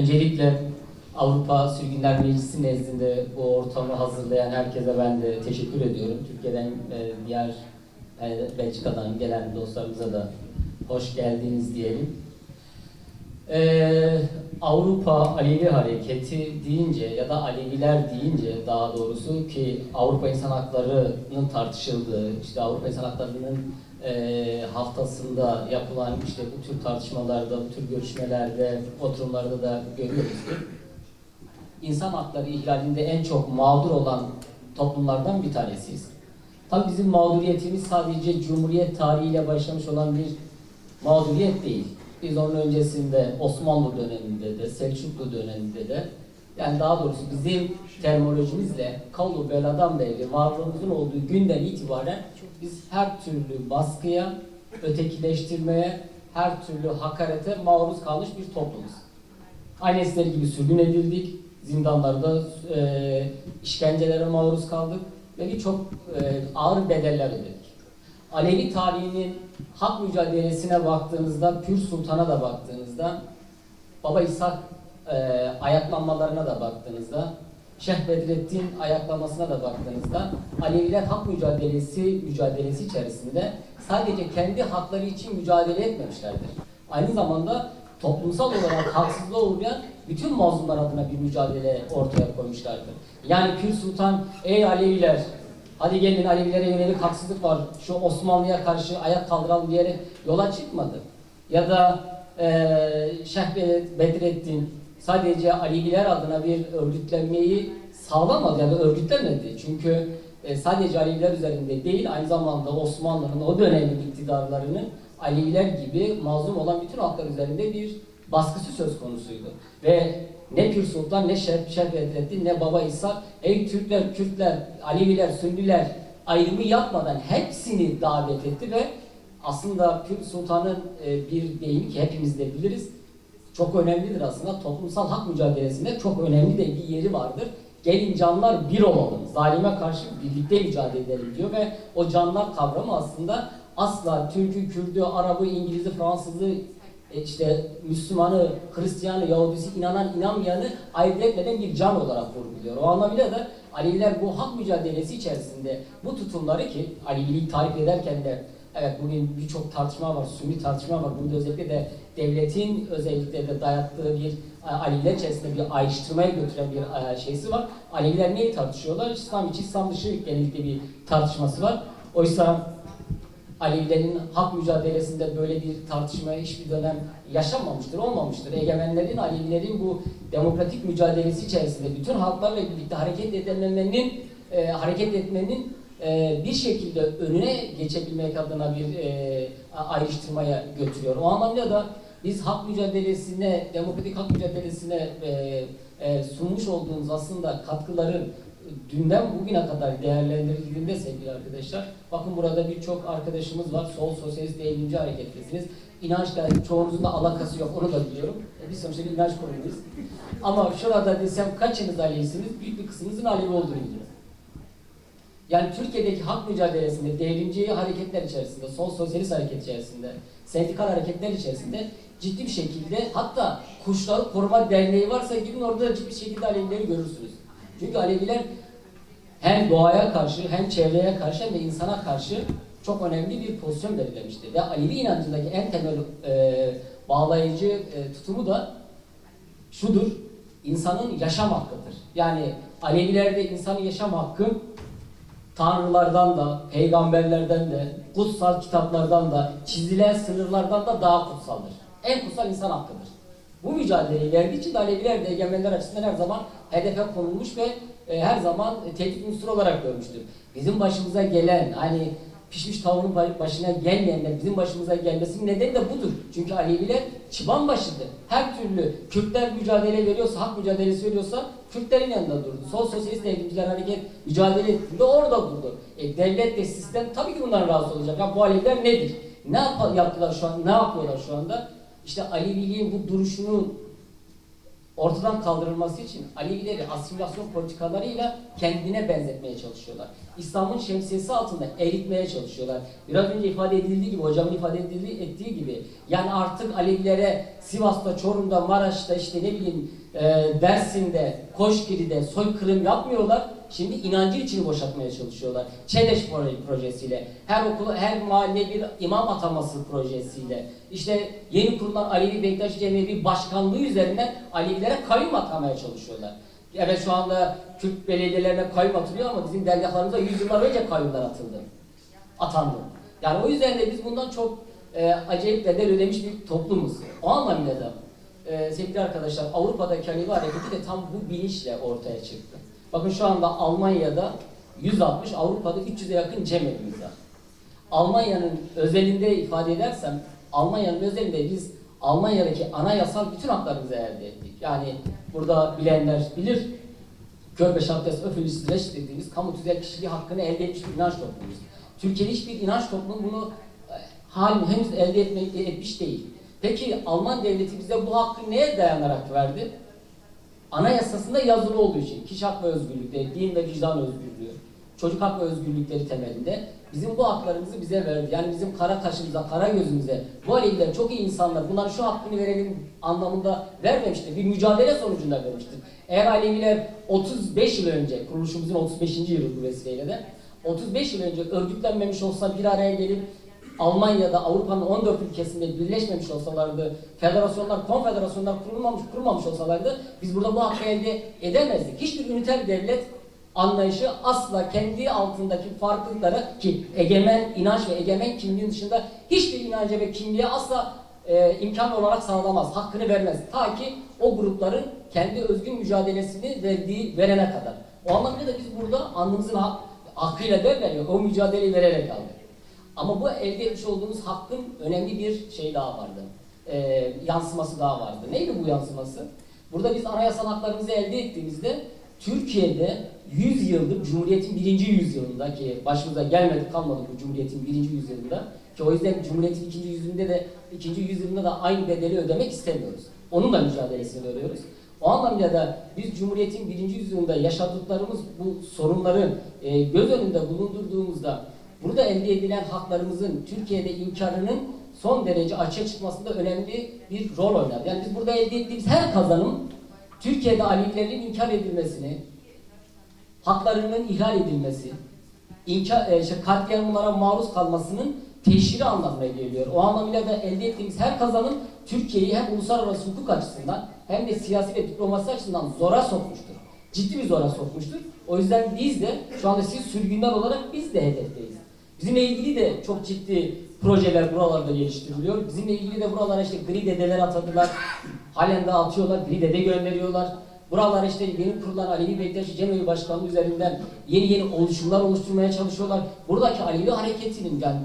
Öncelikle Avrupa Sürgünler Meclisi nezdinde bu ortamı hazırlayan herkese ben de teşekkür ediyorum. Türkiye'den, e, diğer e, Belçika'dan gelen dostlarımıza da hoş geldiniz diyelim. Ee, Avrupa Alevi Hareketi deyince ya da Aleviler deyince daha doğrusu ki Avrupa İnsan Hakları'nın tartışıldığı, işte Avrupa İnsan Hakları'nın e, haftasında yapılan işte bu tür tartışmalarda, bu tür görüşmelerde, oturumlarda da görüyoruz ki insan hakları ihlalinde en çok mağdur olan toplumlardan bir tanesiyiz. Tabii bizim mağduriyetimiz sadece Cumhuriyet tarihiyle başlamış olan bir mağduriyet değil. Biz onun öncesinde Osmanlı döneminde de, Selçuklu döneminde de yani daha doğrusu bizim terminolojimizle kavlu beladan beri varlığımızın olduğu günden itibaren biz her türlü baskıya, ötekileştirmeye, her türlü hakarete maruz kalmış bir toplumuz. Aynı esleri gibi sürgün edildik, zindanlarda e, işkencelere maruz kaldık ve birçok e, ağır bedeller ödedik. Alevi tarihinin hak mücadelesine baktığınızda, Pür Sultan'a da baktığınızda, Baba İshak e, ayaklanmalarına da baktığınızda, Şeyh Bedrettin ayaklanmasına da baktığınızda Aleviler hak mücadelesi mücadelesi içerisinde sadece kendi hakları için mücadele etmemişlerdir. Aynı zamanda toplumsal olarak haksızlığa uğrayan bütün mazlumlar adına bir mücadele ortaya koymuşlardır. Yani Pir Sultan, ey Aleviler, hadi gelin Alevilere yönelik haksızlık var, şu Osmanlı'ya karşı ayak kaldıralım diyerek yola çıkmadı. Ya da eee Şeyh Bedrettin sadece Aleviler adına bir örgütlenmeyi sağlamadı ya da örgütlemedi. Çünkü e, sadece Aleviler üzerinde değil, aynı zamanda Osmanlı'nın o dönemin iktidarlarının Aleviler gibi mazlum olan bütün halklar üzerinde bir baskısı söz konusuydu. Ve ne Pir Sultan, ne Şerif, Şerif ne Baba İsa, ey Türkler, Kürtler, Aleviler, Sünniler ayrımı yapmadan hepsini davet etti ve aslında Pir Sultan'ın e, bir deyimi ki hepimiz de biliriz, çok önemlidir aslında. Toplumsal hak mücadelesinde çok önemli de bir yeri vardır. Gelin canlar bir olalım, zalime karşı birlikte mücadele edelim diyor ve o canlar kavramı aslında asla Türk'ü, Kürd'ü, Arap'ı, İngiliz'i, Fransız'ı, işte Müslümanı, Hristiyanı, Yahudisi, inanan, inanmayanı ayırt etmeden bir can olarak vurguluyor. O anlamıyla da Aleviler bu hak mücadelesi içerisinde bu tutumları ki Aleviliği tarif ederken de evet bugün birçok tartışma var, sünni tartışma var. Bunda özellikle de devletin özellikle de dayattığı bir e, Aleviler içerisinde bir ayrıştırmaya götüren bir e, şeysi var. Aleviler neyi tartışıyorlar? İslam içi, İslam dışı genellikle bir tartışması var. Oysa Alevilerin hak mücadelesinde böyle bir tartışma hiçbir dönem yaşanmamıştır, olmamıştır. Egemenlerin, Alevilerin bu demokratik mücadelesi içerisinde bütün halklarla birlikte hareket edememenin, e, hareket etmenin e, bir şekilde önüne geçebilmek adına bir e, ayrıştırmaya götürüyor. O anlamda da biz hak mücadelesine, demokratik hak mücadelesine e, e, sunmuş olduğumuz aslında katkıların dünden bugüne kadar değerlendirildiğinde sevgili arkadaşlar, bakın burada birçok arkadaşımız var, sol sosyalist devrimci harekettesiniz. İnançla çoğunuzun da alakası yok, onu da biliyorum. E, biz sonuçta inanç kurumuyuz. Ama şurada desem kaçınız Alevisiniz, büyük bir kısmınızın Alevi olduğunu biliyorum. Yani Türkiye'deki hak mücadelesinde, devrimci hareketler içerisinde, sol sosyalist hareket içerisinde, sendikal hareketler içerisinde ciddi bir şekilde hatta Kuşları Koruma Derneği varsa gidin orada ciddi bir şekilde Alevileri görürsünüz. Çünkü Aleviler hem doğaya karşı hem çevreye karşı hem de insana karşı çok önemli bir pozisyon belirlemişti. Ve Alevi inancındaki en temel e, bağlayıcı e, tutumu da şudur, insanın yaşam hakkıdır. Yani Alevilerde insanın yaşam hakkı tanrılardan da, peygamberlerden de, kutsal kitaplardan da, çizilen sınırlardan da daha kutsaldır. En kutsal insan hakkıdır. Bu mücadeleyi verdiği için de Aleviler de egemenler açısından her zaman hedefe konulmuş ve e, her zaman tehdit unsuru olarak görmüştür. Bizim başımıza gelen hani pişmiş tavuğun başına gelmeyenler bizim başımıza gelmesinin nedeni de budur. Çünkü Aleviler çıban başıdır. Her türlü Kürtler mücadele veriyorsa, hak mücadelesi veriyorsa Kürtlerin yanında durdu. Sol sosyalist devrimciler hareket mücadele ettiğinde orada durdu. E, devlet de sistem tabii ki bundan rahatsız olacak. Ya bu Aleviler nedir? Ne yap yaptılar şu an? Ne yapıyorlar şu anda? İşte Aleviliğin bu duruşunu ortadan kaldırılması için Alevileri asimilasyon politikalarıyla kendine benzetmeye çalışıyorlar. İslam'ın şemsiyesi altında eritmeye çalışıyorlar. Biraz önce ifade edildiği gibi, hocamın ifade edildiği, ettiği gibi yani artık Alevilere Sivas'ta, Çorum'da, Maraş'ta işte ne bileyim e, Dersim'de, Koşkiri'de soykırım yapmıyorlar. Şimdi inancı içini boşaltmaya çalışıyorlar. Proje- projesiyle, her okula, her mahalle bir imam ataması projesiyle, işte yeni kurulan Alevi Bektaş Cemevi Başkanlığı üzerinden Alevilere kayyum atamaya çalışıyorlar. Evet şu anda Kürt belediyelerine kayyum atılıyor ama bizim dergahlarımıza yüzyıllar önce kayyumlar atıldı. Atandı. Yani o yüzden de biz bundan çok e, acayip bedel ödemiş bir toplumuz. O anlamda da e, sevgili arkadaşlar Avrupa'daki Alevi hareketi de tam bu bilinçle ortaya çıktı. Bakın şu anda Almanya'da 160, Avrupa'da 300'e yakın cemevimiz var. Almanya'nın özelinde ifade edersem, Almanya'nın özelinde biz Almanya'daki anayasal bütün haklarımızı elde ettik. Yani burada bilenler bilir, Körpeşantes Öfülüs Recht dediğimiz kamu tüzel kişiliği hakkını elde etmiş bir inanç toplumuyuz. Türkiye'de hiçbir inanç toplumu bunu e, halen henüz elde etme, etmiş değil. Peki Alman devleti bize bu hakkı neye dayanarak verdi? Anayasasında yazılı olduğu için kişi hak ve özgürlükleri, din ve vicdan özgürlüğü, çocuk hak ve özgürlükleri temelinde bizim bu haklarımızı bize verdi. Yani bizim kara kaşımıza, kara gözümüze bu Aleviler çok iyi insanlar, bunların şu hakkını verelim anlamında vermemiştir. Bir mücadele sonucunda vermiştir. Eğer Aleviler 35 yıl önce, kuruluşumuzun 35. yılı bu vesileyle de 35 yıl önce örgütlenmemiş olsa bir araya gelip Almanya'da Avrupa'nın 14 ülkesinde birleşmemiş olsalardı, federasyonlar, konfederasyonlar kurulmamış, kurulmamış olsalardı biz burada bu hakkı elde edemezdik. Hiçbir üniter devlet anlayışı asla kendi altındaki farklılıkları ki egemen inanç ve egemen kimliğin dışında hiçbir inanca ve kimliğe asla e, imkan olarak sağlamaz, hakkını vermez. Ta ki o grupların kendi özgün mücadelesini verdiği verene kadar. O anlamda da biz burada alnımızın hak, hakkıyla ya, o mücadeleyi vererek aldık. Ama bu elde etmiş olduğumuz hakkın önemli bir şey daha vardı. Ee, yansıması daha vardı. Neydi bu yansıması? Burada biz anayasal haklarımızı elde ettiğimizde Türkiye'de 100 yıldır Cumhuriyet'in birinci yüzyılında ki başımıza gelmedik kalmadık bu Cumhuriyet'in birinci yüzyılında ki o yüzden Cumhuriyet'in ikinci yüzyılında da ikinci yüzyılında da aynı bedeli ödemek istemiyoruz. Onun da mücadelesini veriyoruz. O anlamda da biz Cumhuriyet'in birinci yüzyılında yaşadıklarımız bu sorunları e, göz önünde bulundurduğumuzda burada elde edilen haklarımızın Türkiye'de inkarının son derece açığa çıkmasında önemli bir rol oynar. Yani biz burada elde ettiğimiz her kazanım Türkiye'de Alevilerin inkar edilmesini, haklarının ihlal edilmesi, inkar, işte katliamlara maruz kalmasının teşhiri anlamına geliyor. O anlamıyla da elde ettiğimiz her kazanım Türkiye'yi hem uluslararası hukuk açısından hem de siyasi ve diplomasi açısından zora sokmuştur. Ciddi bir zora sokmuştur. O yüzden biz de şu anda siz sürgünler olarak biz de hedefteyiz. Bizimle ilgili de çok ciddi projeler buralarda geliştiriliyor. Bizimle ilgili de buralara işte gri dedeler atadılar. Halen de atıyorlar, gri dede gönderiyorlar. Buralara işte yeni kurulan Alevi Bektaşi Cemevi Başkanlığı üzerinden yeni yeni oluşumlar oluşturmaya çalışıyorlar. Buradaki Alevi hareketinin yani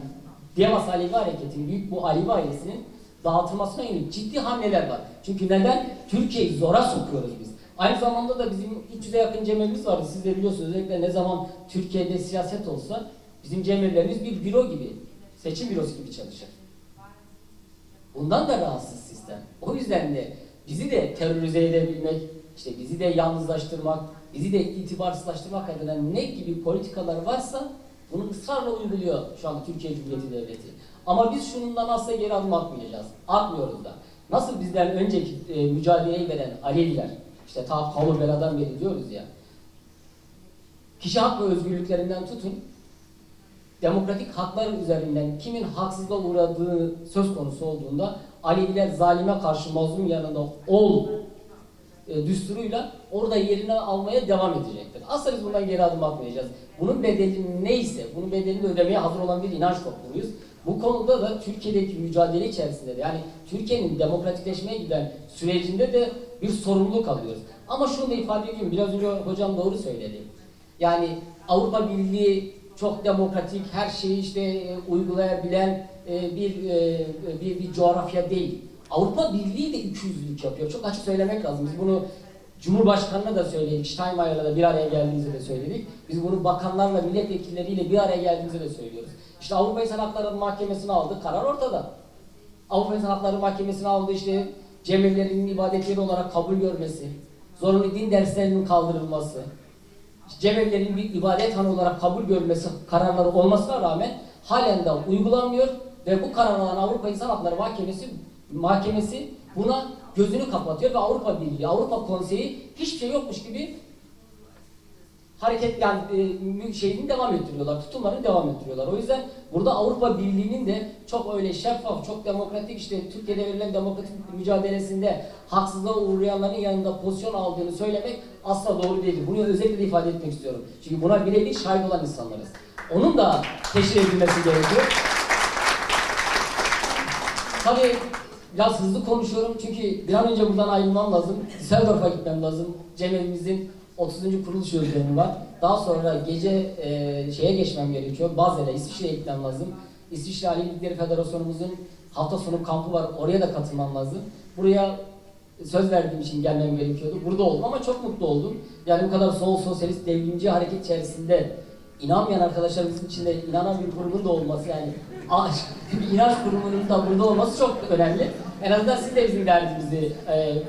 Diyavas Alevi hareketinin, büyük bu Alevi ailesinin dağıtılmasına yönelik ciddi hamleler var. Çünkü neden? Türkiye'yi zora sokuyoruz biz. Aynı zamanda da bizim 300'e yakın cemevimiz vardı. Siz de biliyorsunuz özellikle ne zaman Türkiye'de siyaset olsa bizim cemevlerimiz bir büro gibi, seçim bürosu gibi çalışır. Bundan da rahatsız sistem. O yüzden de bizi de terörize edebilmek, işte bizi de yalnızlaştırmak, bizi de itibarsızlaştırmak adına ne gibi politikalar varsa bunu ısrarla uyguluyor şu an Türkiye Cumhuriyeti Devleti. Ama biz şunundan asla geri adım atmayacağız. Atmıyoruz da. Nasıl bizden önceki e, mücadeleyi veren Aleviler, işte ta Paulo Bela'dan beri diyoruz ya, kişi hak ve özgürlüklerinden tutun, demokratik haklar üzerinden kimin haksızlığa uğradığı söz konusu olduğunda Aleviler zalime karşı mazlum yanında ol e, düsturuyla orada yerini almaya devam edecektir. Asla biz bundan geri adım atmayacağız. Bunun bedeli neyse, bunun bedelini ödemeye hazır olan bir inanç toplumuyuz. Bu konuda da Türkiye'deki mücadele içerisinde de yani Türkiye'nin demokratikleşmeye giden sürecinde de bir sorumluluk alıyoruz. Ama şunu da ifade edeyim, biraz önce hocam doğru söyledi. Yani Avrupa Birliği çok demokratik, her şeyi işte e, uygulayabilen e, bir, e, bir bir coğrafya değil. Avrupa Birliği de ikiyüzlülük yapıyor. Çok açık söylemek lazım. Biz bunu Cumhurbaşkanına da söyledik, Steinmeier'la da bir araya geldiğimizde de söyledik. Biz bunu bakanlarla, milletvekilleriyle bir araya geldiğimizde de söylüyoruz. İşte Avrupa İnsan Hakları Mahkemesi'ne aldı, karar ortada. Avrupa İnsan Hakları Mahkemesi'ne aldı işte cemevlerinin ibadetleri olarak kabul görmesi, zorunlu din derslerinin kaldırılması, cemevlerin bir ibadet hanı olarak kabul görmesi kararları olmasına rağmen halen de uygulanmıyor ve bu kararların Avrupa İnsan Hakları Mahkemesi mahkemesi buna gözünü kapatıyor ve Avrupa Birliği, Avrupa Konseyi hiçbir şey yokmuş gibi hareket yani e, şeyini devam ettiriyorlar, tutumlarını devam ettiriyorlar. O yüzden burada Avrupa Birliği'nin de çok öyle şeffaf, çok demokratik işte Türkiye'de verilen demokratik mücadelesinde haksızlığa uğrayanların yanında pozisyon aldığını söylemek asla doğru değildir. Bunu özellikle ifade etmek istiyorum. Çünkü buna birebir şahit olan insanlarız. Onun da teşhir edilmesi gerekiyor. Tabii biraz hızlı konuşuyorum çünkü bir an önce buradan ayrılmam lazım. Düsseldorf'a gitmem lazım. Cemevimizin 30. kuruluş yıl dönümü var. Daha sonra gece e, şeye geçmem gerekiyor. Bazel'e, İsviçre'ye gitmem lazım. İsviçre Ali Ligleri Federasyonumuzun hafta sonu kampı var. Oraya da katılmam lazım. Buraya söz verdiğim için gelmem gerekiyordu. Burada oldum ama çok mutlu oldum. Yani bu kadar sol sosyalist devrimci hareket içerisinde inanmayan arkadaşlarımızın içinde inanan bir kurumun da olması yani bir inanç kurumunun da burada olması çok önemli. En azından siz de bizim derdimizi e,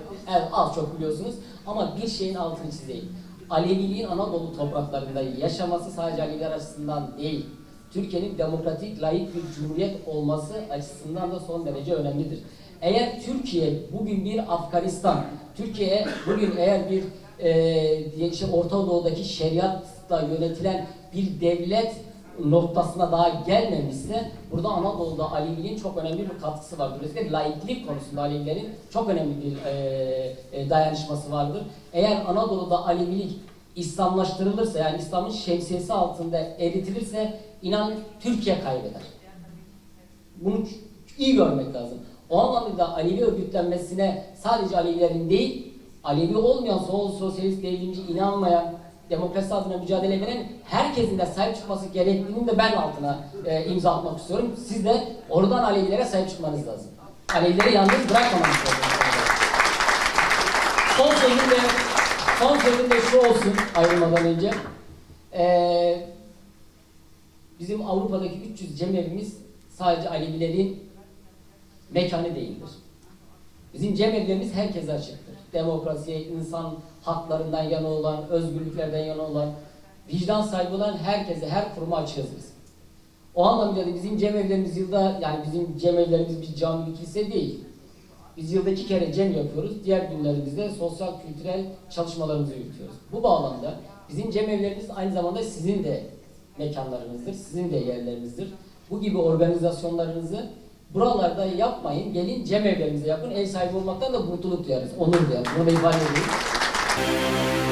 az çok biliyorsunuz. Ama bir şeyin altını çizeyim. Aleviliğin Anadolu topraklarında yaşaması sadece Aleviler açısından değil, Türkiye'nin demokratik, layık bir cumhuriyet olması açısından da son derece önemlidir. Eğer Türkiye bugün bir Afganistan, Türkiye bugün eğer bir e, işte Orta Doğu'daki şeriatla yönetilen bir devlet noktasına daha gelmemişse burada Anadolu'da Aleviliğin çok önemli bir katkısı vardır. Özellikle laiklik konusunda Alevilerin çok önemli bir e, e, dayanışması vardır. Eğer Anadolu'da Alevilik İslamlaştırılırsa yani İslam'ın şemsiyesi altında eritilirse inan Türkiye kaybeder. Bunu iyi görmek lazım. O anlamda Alevi örgütlenmesine sadece Alevilerin değil, Alevi olmayan, sol sosyalist devrimci inanmayan, demokrasi adına mücadele veren herkesin de sahip çıkması gerektiğinin de ben altına e, imza atmak istiyorum. Siz de oradan Alevilere sahip çıkmanız lazım. Alevileri yalnız bırakmamanız lazım. Son sözüm de, son sözüm de şu olsun ayrılmadan önce. Ee, bizim Avrupa'daki 300 cemevimiz sadece Alevilerin mekanı değildir. Bizim cemevlerimiz herkese açıktır. Demokrasiye, insan haklarından yana olan, özgürlüklerden yana olan, vicdan sahibi olan herkese, her kuruma açığız biz. O anlamda da bizim cemevlerimiz yılda, yani bizim cemevlerimiz bir cami, bir kilise değil. Biz yılda iki kere cem yapıyoruz. Diğer günlerimizde sosyal, kültürel çalışmalarımızı yürütüyoruz. Bu bağlamda bizim cemevlerimiz aynı zamanda sizin de mekanlarınızdır, sizin de yerlerinizdir. Bu gibi organizasyonlarınızı buralarda yapmayın. Gelin cemevlerinize yapın. Ev sahibi olmaktan da mutluluk duyarız, onur duyarız. Bunu da ifade edeyim.